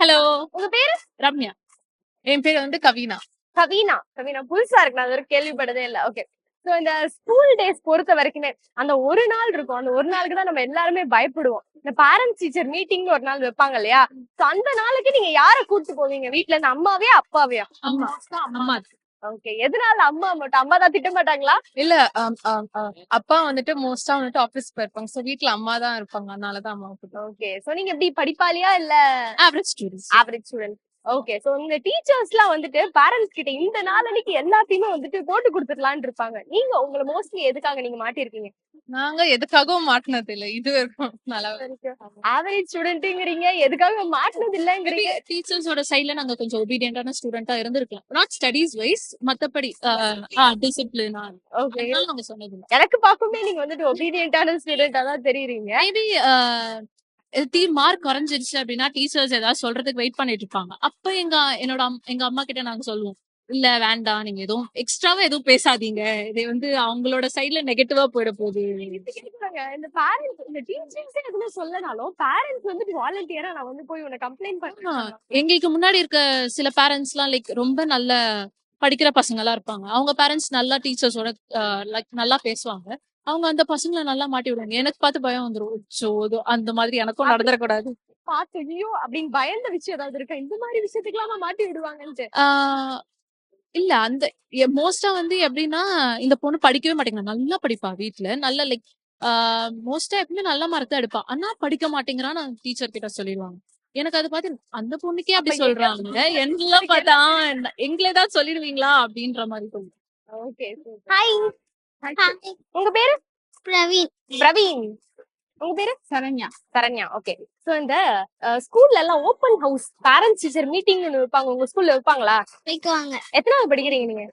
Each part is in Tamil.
ஹலோ உங்க பேரு? ரம்யா. என் பேர் வந்து கவினா. கவினா. கவினா புதுசா இருக்கு நான் அது வரைக்கும் கேள்விப்பட்டதே இல்ல. ஓகே சோ இந்த ஸ்கூல் டேஸ் பொறுத்த வரைக்குமே அந்த ஒரு நாள் இருக்கும். அந்த ஒரு நாளுக்கு தான் நம்ம எல்லாருமே பயப்படுவோம். இந்த பேரண்ட்ஸ் டீச்சர் மீட்டிங் ஒரு நாள் வைப்பாங்க இல்லையா? சோ அந்த நாளுக்கு நீங்க யார கூட்டு போவீங்க? வீட்ல இருந்து அம்மாவே அப்பாவையா? அம்மா. அம்மா ஓகே எதனால அம்மா மட்டும் அம்மா தான் திட்ட மாட்டாங்களா? இல்ல. அப்பா வந்துட்டு மோஸ்டா வந்துட்டு ஆபீஸ் போயிருப்பாங்க. சோ வீட்ல அம்மா தான் இருப்பாங்க. அதனாலதான் அம்மா ஓகே சோ நீங்க எப்படி படிப்பாளியா இல்ல average students average student okay so இந்த டீச்சர்ஸ் எல்லாம் வந்துட்டு பேரண்ட்ஸ் கிட்ட இந்த நாளன்னைக்கு எல்லாத்தையுமே வந்துட்டு போட்டு கொடுத்துடலாம்னு இருப்பாங்க. நீங்க உங்களை மோஸ்ட்லி எதுக்காக நீங்க மாட்டிருக்கீங்க நாங்க எதுக்காகவும் மாட்டினது இல்ல இது வரைக்கும். நல்லா ஆவரேஜ் ஸ்டூடெண்ட்ங்கிறீங்க எதுக்காக மாட்டினது இல்லங்கிறீங்க டீச்சர்ஸோட சைடுல நாங்க கொஞ்சம் ஒபீடியன்டான ஸ்டூடெண்டா இருந்திருக்கலாம். நாட் ஸ்டடீஸ் வைஸ் மத்தபடி டிசிப்ளினா ஓகே நாங்க சொன்னது. எனக்கு பார்க்குமே நீங்க வந்துட்டு ஒபீடியன்டான ஸ்டூடெண்டா தான் தெரியுறீங்க. மேபி தீ மார்க் குறைஞ்சிருச்சு அப்படின்னா டீச்சர்ஸ் ஏதாவது சொல்றதுக்கு வெயிட் பண்ணிட்டு இருப்பாங்க. அப்ப எங்க என்னோட எங்க அம்மா கிட்ட நாங்க சொல்லுவோம். இல்ல வேண்டாம். நீங்க எதுவும் எக்ஸ்ட்ராவா எதுவும் பேசாதீங்க. இது வந்து அவங்களோட சைடுல நெகட்டிவா போயிட போகுது. இந்த பேரண்ட்ஸ் இந்த டீச்சர்ஸே எதுவுமே சொல்லனாலும் பேரண்ட்ஸ் வந்துட்டு வாலண்டியரா நான் வந்து போய் உன்னை கம்ப்ளைண்ட் ஆமா. பண்ணேன் எங்களுக்கு முன்னாடி இருக்க சில பேரண்ட்ஸ் எல்லாம் லைக் ரொம்ப நல்ல படிக்கிற பசங்க எல்லாம் இருப்பாங்க. அவங்க பேரண்ட்ஸ் நல்லா டீச்சர்ஸோட லைக் நல்லா பேசுவாங்க. அவங்க அந்த பசங்களை நல்லா மாட்டி விடுவாங்க. எனக்கு பார்த்து பயம் வந்துரும். சோ அந்த மாதிரி எனக்கும் நடந்துடக்கூடாது பார்த்து ஐயோ அப்படின்னு பயந்த விஷயம் ஏதாவது இருக்கா? இந்த மாதிரி விஷயத்துக்கு மாட்டி விடுவாங்கன்ட்டு. இல்ல அந்த மோஸ்டா வந்து எப்படின்னா இந்த பொண்ணு படிக்கவே மாட்டேங்கிறா. நல்லா படிப்பா வீட்ல. நல்ல லைக் மோஸ்டா எப்பவுமே நல்ல மார்க் தான் எடுப்பா. ஆனா படிக்க மாட்டேங்கிறான்னு டீச்சர் கிட்ட சொல்லிடுவாங்க. எனக்கு அதை பார்த்து அந்த பொண்ணுக்கே அப்படி அப்ப சொல்றாங்க. என்னெல்லாம் பார்த்தா எங்களை தான் சொல்லிடுவீங்களா? அப்படின்ற மாதிரி தோணும் ஓகே ஹாய் உங்க பேரு? பிரவீன். பிரவீன். உங்க பேரு? சரண்யா. சரண்யா ஓகே சோ இந்த ஸ்கூல்ல எல்லாம் open house parents teacher meeting வைப்பாங்க. உங்க ஸ்கூல்ல வைப்பாங்களா? வைக்குவாங்க. எத்தனாவது படிக்கிறீங்க நீங்க?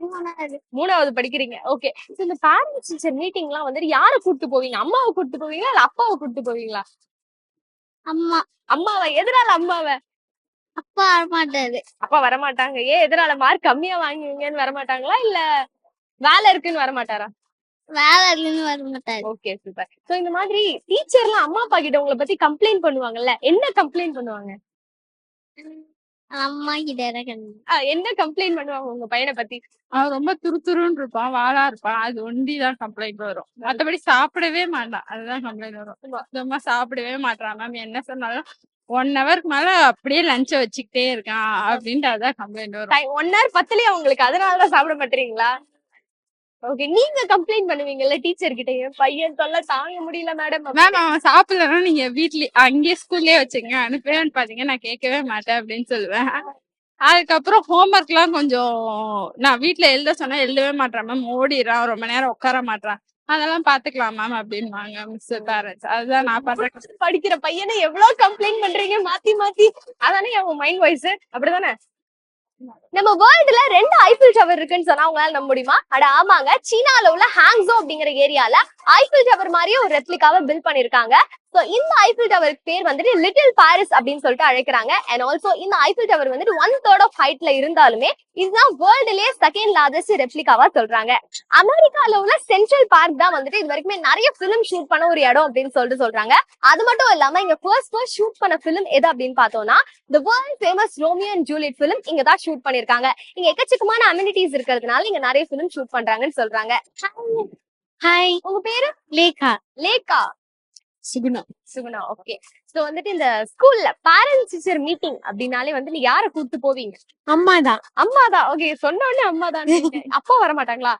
மூணாவது. மூணாவது படிக்கிறீங்க. ஓகே சோ இந்த பேரண்ட்ஸ் டீச்சர் மீட்டிங் எல்லாம் வந்துட்டு யார கூட்டு போவீங்க? அம்மாவை கூட்டு போவீங்களா? இல்ல அப்பாவை கூட்டு போவீங்களா? அம்மா. அம்மாவை. எதனால அம்மாவை? அப்பா வரமாட்டாரு. அப்பா வரமாட்டாங்க. ஏன் எதனால? மார்க் கம்மியா வாங்குவீங்கன்னு வரமாட்டாங்களா? இல்ல வேலை இருக்குன்னு வரமாட்டாரா? வேலை இல்லைன்னு வரமாட்டாரு ஓகே சூப்பர் சோ இந்த மாதிரி டீச்சர்லாம் அம்மா அப்பா கிட்ட உங்களை பத்தி கம்ப்ளைண்ட் பண்ணுவாங்கல்ல என்ன கம்ப்ளைண்ட் பண்ணுவாங்க? அம்மா கிட்ட இறக்கணும் ஆ, என்ன கம்ப்ளைண்ட் பண்ணுவாங்க உங்க பையனை பத்தி? அவன் ரொம்ப துருதுருன்னு இருப்பான் வாளா இருப்பான் அது ஒண்டி தான் கம்ப்ளைண்ட் வரும். மத்தபடி சாப்பிடவே மாட்டான் அதுதான் கம்ப்ளைண்ட் வரும். சுத்தமா சாப்பிடவே மாட்டான் மேம் என்ன சொன்னாலும் ஒன் ஹவருக்கு மேல அப்படியே லஞ்ச வச்சுக்கிட்டே இருக்கான் அப்படின்ட்டு அதான் கம்ப்ளைண்ட் வரும். ஒன் ஹவர் பத்துலயே உங்களுக்கு அதனாலதான் சாப்பிட மாட்டீங்களா? ஓகே நீங்க கம்ப்ளைண்ட் பண்ணுவீங்கல்ல டீச்சர் கிட்ட? என் பையன் தொல்லை தாங்க முடியல மேடம் மேம் அவன் சாப்பிடலன்னா நீங்க வீட்லயே அங்கேயே ஸ்கூல்லயே வச்சுங்க அனுப்பவே பாத்தீங்க நான் கேட்கவே மாட்டேன் அப்படின்னு சொல்லுவேன். அதுக்கப்புறம் ஹோம்ஒர்க் எல்லாம் கொஞ்சம் நான் வீட்ல எழுத சொன்னா எழுதவே மாட்டான் மேம் ஓடிடுறான். ரொம்ப நேரம் உட்கார மாட்டான் அதெல்லாம் பாத்துக்கலாம் மேம் அப்படின்வாங்க மிஸ் பேரண்ட்ஸ் அதுதான் நான் பண்றேன் படிக்கிற பையனை எவ்வளவு கம்ப்ளைண்ட் பண்றீங்க? மாத்தி மாத்தி. அதானே அவன் மைண்ட் வாய்ஸ் அப்படிதானே? நம்ம வேர்ல்டுல ரெண்டு ஐபிஎல் டவர் இருக்குன்னு சொன்னா உங்களால நம்ப முடியுமா? அட ஆமாங்க சீனால உள்ள ஹாங்ஸோ அப்படிங்கிற ஏரியால ஐபிஎல் டவர் மாதிரியே ஒரு ரெப்ளிகாவை பில்ட் பண்ணிருக்காங்க. சோ இந்த ஐபிஎல் டவருக்கு பேர் வந்துட்டு லிட்டில் பாரிஸ் அப்படின்னு சொல்லிட்டு அழைக்கிறாங்க. அண்ட் ஆல்சோ இந்த ஐபிஎல் டவர் வந்துட்டு ஒன் தேர்ட் ஆஃப் ஹைட்ல இருந்தாலுமே இதுதான் வேர்ல்டுலயே செகண்ட் லார்ஜஸ்ட் ரெப்ளிகாவா சொல்றாங்க. அமெரிக்கால உள்ள சென்ட்ரல் பார்க் தான் வந்துட்டு இது வரைக்குமே நிறைய பிலிம் ஷூட் பண்ண ஒரு இடம் அப்படின்னு சொல்லிட்டு சொல்றாங்க. அது மட்டும் இல்லாம இங்க ஃபர்ஸ்ட் ஃபர்ஸ்ட் ஷூட் பண்ண பிலிம் எது அப்படின்னு பார்த்தோம்னா the world famous Romeo and Juliet film இங்க தான் ஷூட் பண்ணிருக்காங்க இங்க எக்கச்சக்கமான அம்யூனிட்டிஸ் இருக்கிறதுனால இங்க நிறைய பிலிம் ஷூட் பண்றாங்கன்னு சொல்றாங்க. ஹாய் உங்க பேரு? லேகா லேகா சுகுணா. சுகுணா ஓகே சோ வந்துட்டு இந்த ஸ்கூல்ல பேரண்ட்ஸ் டீச்சர் மீட்டிங் அப்படின்னாலே வந்து நீ யார கூட்டு போவீங்க? அம்மா தான் அம்மா தான் ஓகே சொன்ன உடனே அம்மா தான் அப்பா வர மாட்டாங்களா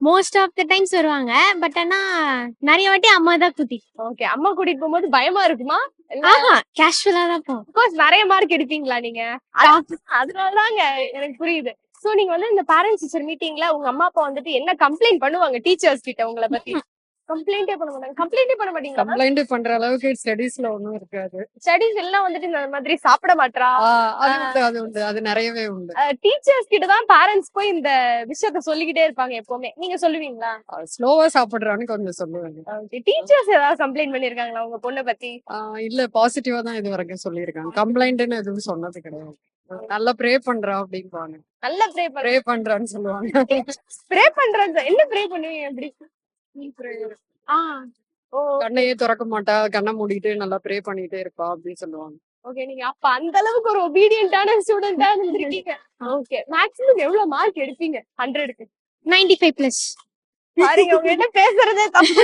மோஸ்ட் ஆஃப் த டைம்ஸ் வருவாங்க பட் ஆனா நிறைய வாட்டி அம்மா தான் கூட்டி ஓகே அம்மா கூட்டிட்டு போகும்போது பயமா இருக்குமா? ஆஹா கேஷுவலா தான் கோர்ஸ் நிறைய மார்க் எடுப்பீங்களா நீங்க? அது- அதனாலதாங்க எனக்கு புரியுது. சோ நீங்க வந்து இந்த பேரண்ட்ஸ் டீச்சர் மீட்டிங்ல உங்க அம்மா அப்பா வந்துட்டு என்ன கம்ப்ளைண்ட் பண்ணுவாங்க டீச்சர்ஸ் கிட்ட உங்களை பத்தி? கம்ப்ளைண்டே பண்ண மாட்டாங்க. கம்ப்ளைண்டே பண்ண மாட்டீங்களா? கம்ப்ளைண்ட் பண்ற அளவுக்கு ஸ்டடீஸ்ல ஒண்ணும் இருக்காது. ஸ்டடிஸ் எல்லாம் வந்துட்டு இந்த மாதிரி சாப்பிட மாட்றா? அது உண்டு அது உண்டு. அது நிறையவே உண்டு. டீச்சர்ஸ் கிட்ட தான் பேரண்ட்ஸ் போய் இந்த விஷயத்த சொல்லிக்கிட்டே இருப்பாங்க எப்பவுமே. நீங்க சொல்லுவீங்களா? ஸ்லோவா சாப்பிடுறான்னு கொஞ்சம் சொல்லுவாங்க. டீச்சர்ஸ் ஏதாவது கம்ப்ளைண்ட் பண்ணிருக்காங்களா உங்க பொண்ணை பத்தி? இல்ல பாசிட்டிவா தான் இது வரைக்கும் சொல்லியிருக்காங்க. கம்ப்ளைண்ட்னு எதுவும் சொன்னது கிடையாது. நல்லா ப்ரே பண்றா அப்படிம்பாங்க. நல்லா ப்ரே ப்ரே பண்றான்னு சொல்லுவாங்க. ப்ரே பண்றது என்ன ப்ரே பண்ணுவீங்க ஓ கண்ணையே திறக்க மாட்டா கண்ணை மூடிட்டு நல்லா ப்ரே பண்ணிட்டே இருப்பா அப்படின்னு சொல்லுவாங்க. ஓகே நீங்க அப்ப அந்த அளவுக்கு ஒரு ஒபீடியன்டான ஸ்டூடெண்டா இருந்திருக்கீங்க. ஓகே மேக்ஸிமம் எவ்வளவு மார்க் எடுப்பீங்க? ஹண்ட்ரடுக்கு நைன்டி ஃபைவ் பிளஸ் பாருங்க உங்ககிட்ட பேசுறதே தப்பு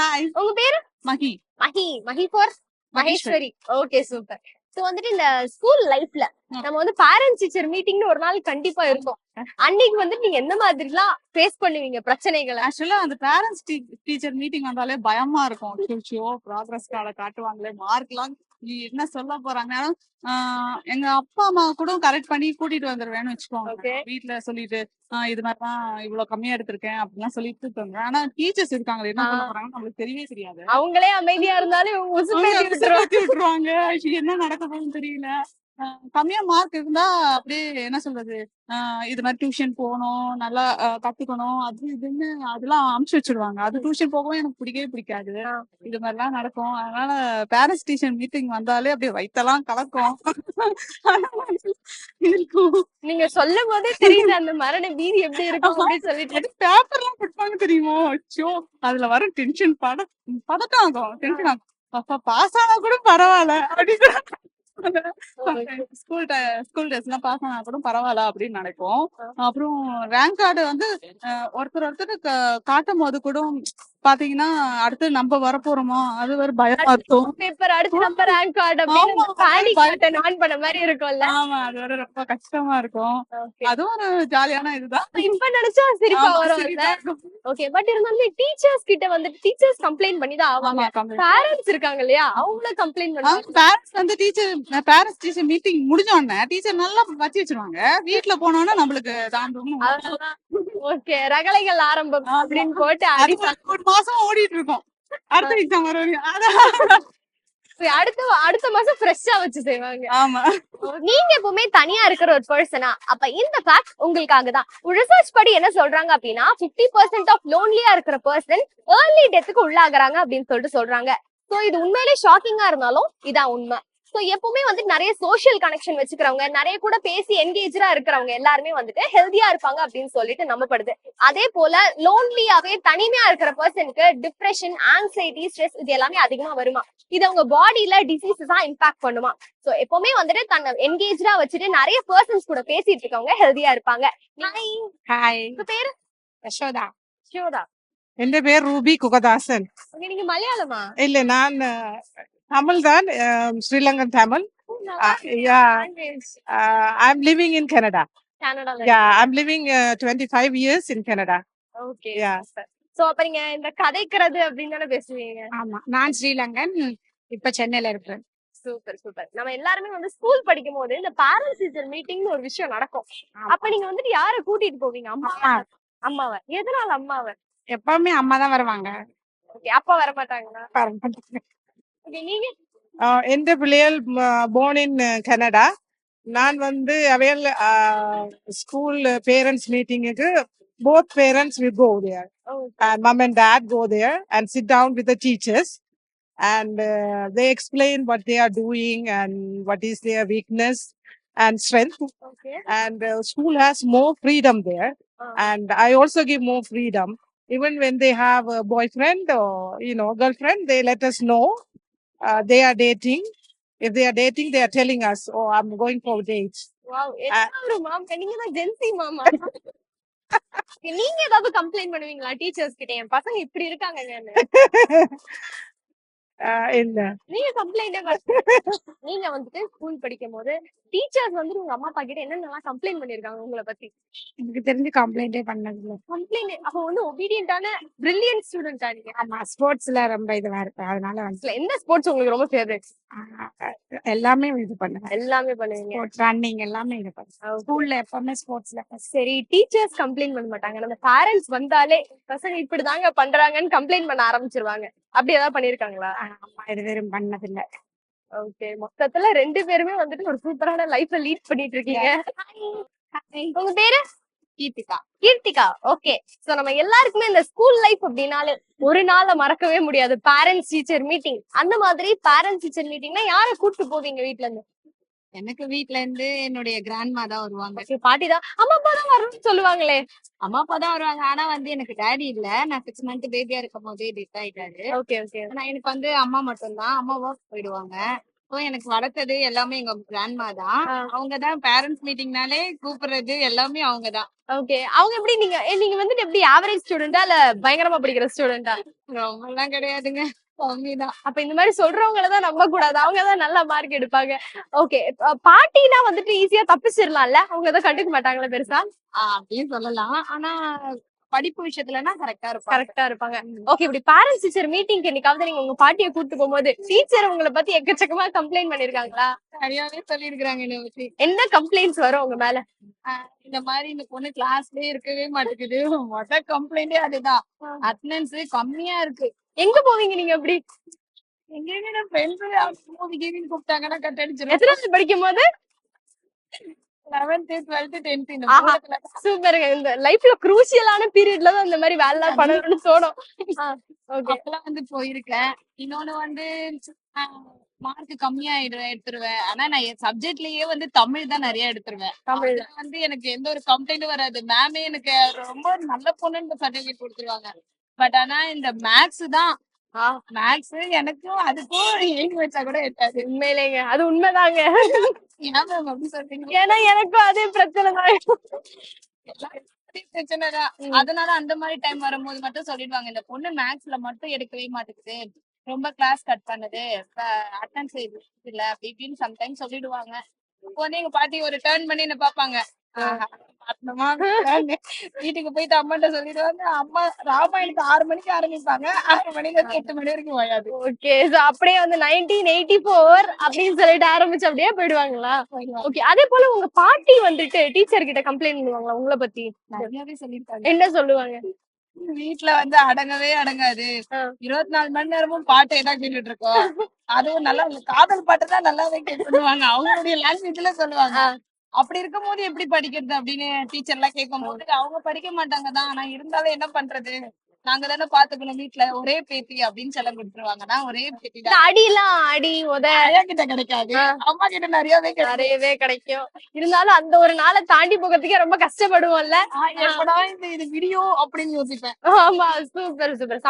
ஹாய் உங்க பேரு? Mahi. Mahi Mahi for Maheswari. Okay super so வந்துட்டு இந்த ஸ்கூல் லைஃப்ல நம்ம வந்து பேரண்ட்ஸ் டீச்சர் மீட்டிங்னு ஒரு நாள் கண்டிப்பா இருக்கும். அன்னைக்கு வந்துட்டு நீங்க எந்த மாதிரி எல்லாம் ஃபேஸ் பண்ணுவீங்க பிரச்சனைகளை? ஆக்சுவலா அந்த பேரண்ட்ஸ் டீச்சர் மீட்டிங் வந்தாலே பயமா இருக்கும். ஐயோ ப்ராக்ரஸ் கார்டை காட்டுவாங்களே மார்க் எல்லாம் என்ன சொல்ல போறாங்க ஆஹ் எங்க அப்பா அம்மா கூட கரெக்ட் பண்ணி கூட்டிட்டு வந்துருவேன்னு வச்சுக்கோங்க. வீட்ல சொல்லிட்டு இது மாதிரிதான் இவ்வளவு கம்மியா எடுத்திருக்கேன் அப்படிலாம் சொல்லிட்டு வந்துருவேன் ஆனா டீச்சர்ஸ் இருக்காங்களே என்ன பண்ண ஆ. போறாங்கன்னு நம்மளுக்கு தெரியவே தெரியாது அவங்களே அமைதியா இருந்தாலும் விட்டுருவாங்க. என்ன நடக்க போகுதுன்னு தெரியல கம்மியா மார்க் இருந்தா அப்படியே என்ன சொல்றது? இது மாதிரி டியூஷன் போகணும் நல்லா கத்துக்கணும் அது இதுன்னு அதெல்லாம் அமுச்சு வச்சிருவாங்க. அது டியூஷன் போகவும் எனக்கு பிடிக்கவே பிடிக்காது. இது மாதிரிலாம் நடக்கும். அதனால பேரண்ட்ஸ் டீச்சர் மீட்டிங் வந்தாலே அப்படியே வயித்தெல்லாம் கலக்கும். இருக்கும். நீங்க சொல்லும் போதே தெரியுது அந்த மரண பீதி எப்படி இருக்கும் அப்படின்னு சொல்லிட்டு. பேப்பர்லாம் கொடுப்பாங்க தெரியுமோ? அச்சோ! அதுல வர டென்ஷன் பட பதட்டம் ஆகும் டென்ஷன் ஆகும் அப்பா பாஸ் ஆனா கூட பரவாயில்ல அப்படின்னு ஸ்கூல் ஸ்கூல் டேஸ் எல்லாம் ஆனா கூட பரவாயில்ல அப்படின்னு நினைப்போம். அப்புறம் ரேங்க் கார்டு வந்து ஒருத்தர் ஒருத்தர் காட்டும் போது கூட பாத்தீங்கன்னா அடுத்து நம்ம வரப்போறோமோ? அது ஒரு பயமா இருக்கும். பேப்பர் அடுத்து நம்ம ரேங்க் கார்டு அப்படின்னு ஆன் பண்ண மாதிரி இருக்கும்ல. ஆமா அது வேற ரொம்ப கஷ்டமா இருக்கும். அதுவும் ஒரு ஜாலியான இதுதான். இப்ப நினைச்சா சிரிப்பா வரும். ஓகே பட் இருந்தாலும் டீச்சர்ஸ் கிட்ட வந்து டீச்சர்ஸ் கம்ப்ளைண்ட் பண்ணி தான் ஆவாங்க. பேரண்ட்ஸ் இருக்காங்க இல்லையா? அவங்கள கம்ப்ளைண்ட் பண்ணுவாங்க பேரண்ட்ஸ் வந்து டீச்சர் பேரண்ட்ஸ் டீச்சர் மீட்டிங் முடிஞ்ச உடனே டீச்சர் நல்லா வச்சு வச்சிருவாங்க. வீட்ல போனோம்னா நம்மளுக்கு தாண்டும். ஓகே ரகளைகள் ஆரம்பம் அப்படின்னு போட்டு ஒரு மாசம் ஓடிட்டு இருக்கும் அடுத்த எக்ஸாம் வர. அடுத்த அடுத்த மாசம் ஃப்ரெஷ்ஷா வச்சு செய்வாங்க. ஆமா. நீங்க எப்பவுமே தனியா இருக்கிற ஒரு பர்சனா அப்ப இந்த ஃபேக்ட் உங்களுக்காக தான். ரிசர்ச் படி என்ன சொல்றாங்க அப்படின்னா 50% பர்சன்ட் ஆஃப் லோன்லியா இருக்கிற பர்சன் ஏர்லி டெத்துக்கு உள்ளாகுறாங்க அப்படின்னு சொல்லிட்டு சொல்றாங்க. சோ இது உண்மையிலே ஷாக்கிங்கா இருந்தாலும் இதான் உண்மை. சோ எப்பவுமே வந்து நிறைய சோஷியல் கனெக்ஷன் வச்சுக்கிறவங்க நிறைய கூட பேசி என்கேஜா இருக்கிறவங்க எல்லாருமே வந்துட்டு ஹெல்தியா இருப்பாங்க அப்படின்னு சொல்லிட்டு நம்பப்படுது அதே போல லோன்லியாவே தனிமையா இருக்கிற பர்சனுக்கு டிப்ரெஷன் ஆங்ஸைட்டி ஸ்ட்ரெஸ் இது எல்லாமே அதிகமா வருமா இது அவங்க பாடியில டிசீசஸா இம்பாக்ட் பண்ணுமா சோ எப்பவுமே வந்துட்டு தன்னை என்கேஜா வச்சுட்டு நிறைய பர்சன்ஸ் கூட பேசிட்டு இருக்கவங்க ஹெல்தியா இருப்பாங்க ஹாய் ഹായ് உங்க பேரு യശോദ ஷியோதா എന്റെ പേര് റൂബി കുകദാസൻ ஓகே நீங்க மலையாளமா ഇല്ല ഞാൻ Tamil தான் Sri Lankan Tamil yeah I am living in Canada கனடால yeah I am living twenty five years in Canada okay yeah so அப்ப நீங்க இந்த கதைக்கிறது அப்படின்னு தானே பேசுவீங்க? ஆமா நான் ஸ்ரீலங்கன் இப்ப சென்னையில இருக்கிறேன். Super super. நம்ம எல்லாருமே வந்து ஸ்கூல் படிக்கும் போது இந்த பேரண்ட்ஸ் டீச்சர் மீட்டிங்னு ஒரு விஷயம் நடக்கும். அப்ப நீங்க வந்துட்டு யார கூட்டிட்டு போவீங்க? அம்மா. அம்மாவை. எதனால அம்மாவை? எப்பவுமே அம்மா தான் வருவாங்க. ஓகே அப்பா வர மாட்டாங்களா வர மாட்டாங்க எந்த பிள்ளைகள் போர்ன் இன் கனடா நான் வந்து அவையல் ஸ்கூல் பேரண்ட்ஸ் மீட்டிங்குக்கு both parents will go there and mum and dad go there and sit down with the teachers and they explain what they are doing and what is their weakness and strength and school has more freedom there and I also give more freedom even when they have a boyfriend or you know girlfriend they let us know uh, they are dating. If they are dating they are telling us oh i'm going for dates wow என்ன ஒரு மாமா நீங்க தான் ஜென்சி மாமா நீங்க ஏதாவது கம்ப்ளைண்ட் பண்ணுவீங்களா டீச்சர்ஸ் கிட்ட? என் பசங்க இப்படி இருக்காங்கன்னு uh, நீங்க கம்ப்ளைண்டே நீங்க வந்துட்டு ஸ்கூல் படிக்கும் போது டீச்சர்ஸ் வந்து உங்க அம்மா அப்பா கிட்ட என்னென்னலாம் கம்ப்ளைண்ட் பண்ணிருக்காங்க உங்களை பத்தி? எனக்கு தெரிஞ்சு கம்ப்ளைண்டே பண்ணது இல்ல கம்ப்ளைண்ட் அப்ப வந்து ஒபீடியன்டான பிரில்லியன்ட் ஸ்டூடெண்டா நீங்க? ஆமா ஸ்போர்ட்ஸ்ல ரொம்ப இதுவா இருப்பேன். அதனால வந்து எந்த ஸ்போர்ட்ஸ் உங்களுக்கு ரொம்ப ஃபேவரட் எல்லாமே இது பண்ணுவேன். எல்லாமே பண்ணுவீங்க. ஸ்போர்ட்ஸ் ரன்னிங் எல்லாமே இது பண்ணுவேன். ஸ்கூல்ல எப்பவுமே ஸ்போர்ட்ஸ்ல சரி டீச்சர்ஸ் கம்ப்ளைண்ட் பண்ண மாட்டாங்க. நம்ம பேரண்ட்ஸ் வந்தாலே பசங்க இப்படிதாங்க பண்றாங்கன்னு கம்ப்ளைண்ட் பண்ண ஆரம்பிச்சிருவாங்க. அப்படி ஏதாவது பண்ணிருக்காங்களா? அம்மா இது வெறும் பண்ணதில்ல. ஓகே. மொத்தத்துல ரெண்டு பேருமே வந்துட்டு ஒரு சூப்பரான லைஃப்ல லீட் பண்ணிட்டு இருக்கீங்க உங்க பேரு? கீர்த்திகா. கீர்த்திகா. ஓகே. சோ நம்ம எல்லாருக்குமே இந்த ஸ்கூல் லைஃப் அப்படின்னாலே ஒரு நாள மறக்கவே முடியாது. Parents teacher meeting. அந்த மாதிரி பேரண்ட்ஸ் டீச்சர் மீட்டிங்னா யார கூட்டிட்டு போவீங்க வீட்ல இருந்து எனக்கு வீட்ல இருந்து என்னுடைய கிராண்ட்மா தான் வருவாங்க. பாட்டி தான் அம்மா அப்பா தான் வரணும்னு சொல்லுவாங்களே. அம்மா அப்பா தான் வருவாங்க. ஆனா வந்து எனக்கு டாடி இல்ல. நான் சிக்ஸ் மந்த் பேபியா இருக்கும் போதே டெத் ஆயிட்டாரு. ஓகே ஓகே ஆனா எனக்கு வந்து அம்மா மட்டும்தான். அம்மா ஒர்க் போயிடுவாங்க. ஸோ எனக்கு வளர்த்தது எல்லாமே எங்க கிராண்ட்மா தான். ஆ. அவங்க தான் பேரண்ட்ஸ் மீட்டிங்னாலே கூப்பிடுறது எல்லாமே அவங்க தான். ஓகே அவங்க எப்படி நீங்க நீங்க வந்துட்டு எப்படி ஆவரேஜ் ஸ்டூடெண்டா இல்ல பயங்கரமா படிக்கிற ஸ்டூடெண்டா எல்லாம் கிடையாதுங்க. கம்மிதான் அப்ப இந்த மாதிரி சொல்றவங்கள தான் நம்ப கூடாது அவங்க தான் நல்ல மார்க் எடுப்பாங்க. ஓகே பாட்டினா வந்துட்டு ஈஸியா தப்பிச்சிடலாம்ல அவங்க தான் கண்டுக்க மாட்டாங்களா பெருசா? அப்படின்னு சொல்லலாம். ஆனா படிப்பு விஷயத்துலனா கரெக்டா இருப்பாங்க. கரெக்டா இருப்பாங்க. ஓகே இப்படி பேரண்ட்ஸ் டீச்சர் மீட்டிங் என்னைக்காவது நீங்க உங்க பாட்டியை கூட்டு போகும்போது டீச்சர் உங்களை பத்தி எக்கச்சக்கமா கம்ப்ளைண்ட் பண்ணிருக்காங்களா? நிறையாவே சொல்லியிருக்கிறாங்க என்னை பத்தி. என்ன கம்ப்ளைண்ட்ஸ் வரும் உங்க மேல? இந்த மாதிரி இந்த பொண்ணு கிளாஸ்லயே இருக்கவே மாட்டேங்குது. மொத கம்ப்ளைண்டே அதுதான். அட்டனன்ஸ் கம்மியா இருக்கு. எங்க போவீங்க நீங்க அப்படி? எங்க ஃப்ரெண்ட்ஸ் மூவி கீவின்னு கூப்பிட்டாங்கன்னா கட் அடிச்சிடும் எத்தனாவது படிக்கும் போது டென்த் இந்த லைஃப்ல குரூசியலான பீரியட்ல தான் இந்த மாதிரி வேலை பண்ணணும்னு தோணும். அப்பெல்லாம் வந்து போயிருக்கேன். இன்னொன்னு வந்து மார்க் கம்மியா எடு- எடுத்துருவேன். ஆனா நான் என் சப்ஜெக்ட்லயே வந்து தமிழ் தான் நிறைய எடுத்துருவேன். தமிழ். வந்து எனக்கு எந்த ஒரு கம்ப்ளைண்டும் வராது. மேமே எனக்கு ரொம்ப நல்ல பொண்ணுன்ற சர்டிபிகேட் கொடுத்துருவாங்க. பட் ஆனா இந்த மேக்ஸ் தான். மேக்ஸ் எனக்கும் அதுக்கும் எழுதி வச்சா கூட எட்டாது உண்மையிலேங்க. அது உண்மைதாங்க. ஏன்னா எனக்கும் அதே பிரச்சனை தான். பிரச்சனைதான் அதனால அந்த மாதிரி டைம் வரும்போது மட்டும் சொல்லிடுவாங்க இந்த பொண்ணு மேக்ஸ்ல மட்டும் எடுக்கவே மாட்டேங்குது. ரொம்ப கிளாஸ் கட் பண்ணுது. அட்டன்ஸ் இல்ல. அப்படி இப்படின்னு சம்டைம்ஸ் சொல்லிடுவாங்க. உடனே எங்க பாட்டி ஒரு டேர்ன் பண்ணி என்ன பாப்பாங்க. வீட்டுக்கு போயிட்டு அம்மாட்ட சொல்லிடுவாங்க. அம்மா ராமாயணத்தை ஆறு மணிக்கு ஆரம்பிப்பாங்க. ஆறு மணில இருந்து எட்டு மணி வரைக்கும் ஓயாது. ஓகே. சோ அப்படியே வந்து நைன்டீன் எயிட்டி ஃபோர் அப்படின்னு சொல்லிட்டு ஆரம்பிச்சு அப்படியே போயிடுவாங்களா? ஓகே அதே போல உங்க பாட்டி வந்துட்டு டீச்சர் கிட்ட கம்ப்ளைண்ட் பண்ணுவாங்களா உங்களை பத்தி? நிறையவே சொல்லியிருக்காங்க. என்ன சொல்லுவாங்க? வீட்ல வந்து அடங்கவே அடங்காது. இருபத்தி நாலு மணி நேரமும் பாட்டே தான் கேட்டுட்டு இருக்கோம். அதுவும் நல்லா காதல் பாட்டு தான் நல்லாவே கேட்டுருவாங்க அவங்களுடைய லாங்குவேஜ்ல சொல்லுவாங்க. அப்படி இருக்கும்போது எப்படி படிக்கிறது அப்படின்னு டீச்சர் எல்லாம் கேட்கும் போது அவங்க படிக்க மாட்டாங்க தான். ஆனா இருந்தாலும் என்ன பண்றது? நாங்க தானே பாத்துக்கணும் வீட்ல. ஒரே பேத்தி அப்படின்னு செல்லம் கொடுத்துருவாங்க. நான் ஒரே பேத்தி தான். அடியெல்லாம் அடி உத. ஐயா கிட்ட கிடைக்காது. அம்மா கிட்ட நிறையவே நிறையவே கிடைக்கும். இருந்தாலும் அந்த ஒரு நாளை தாண்டி போகிறதுக்கே ரொம்ப கஷ்டப்படுவோம்ல. எப்படா இந்த இது வீடியோ அப்படின்னு யோசிப்பேன். ஆமா சூப்பர் சூப்பர்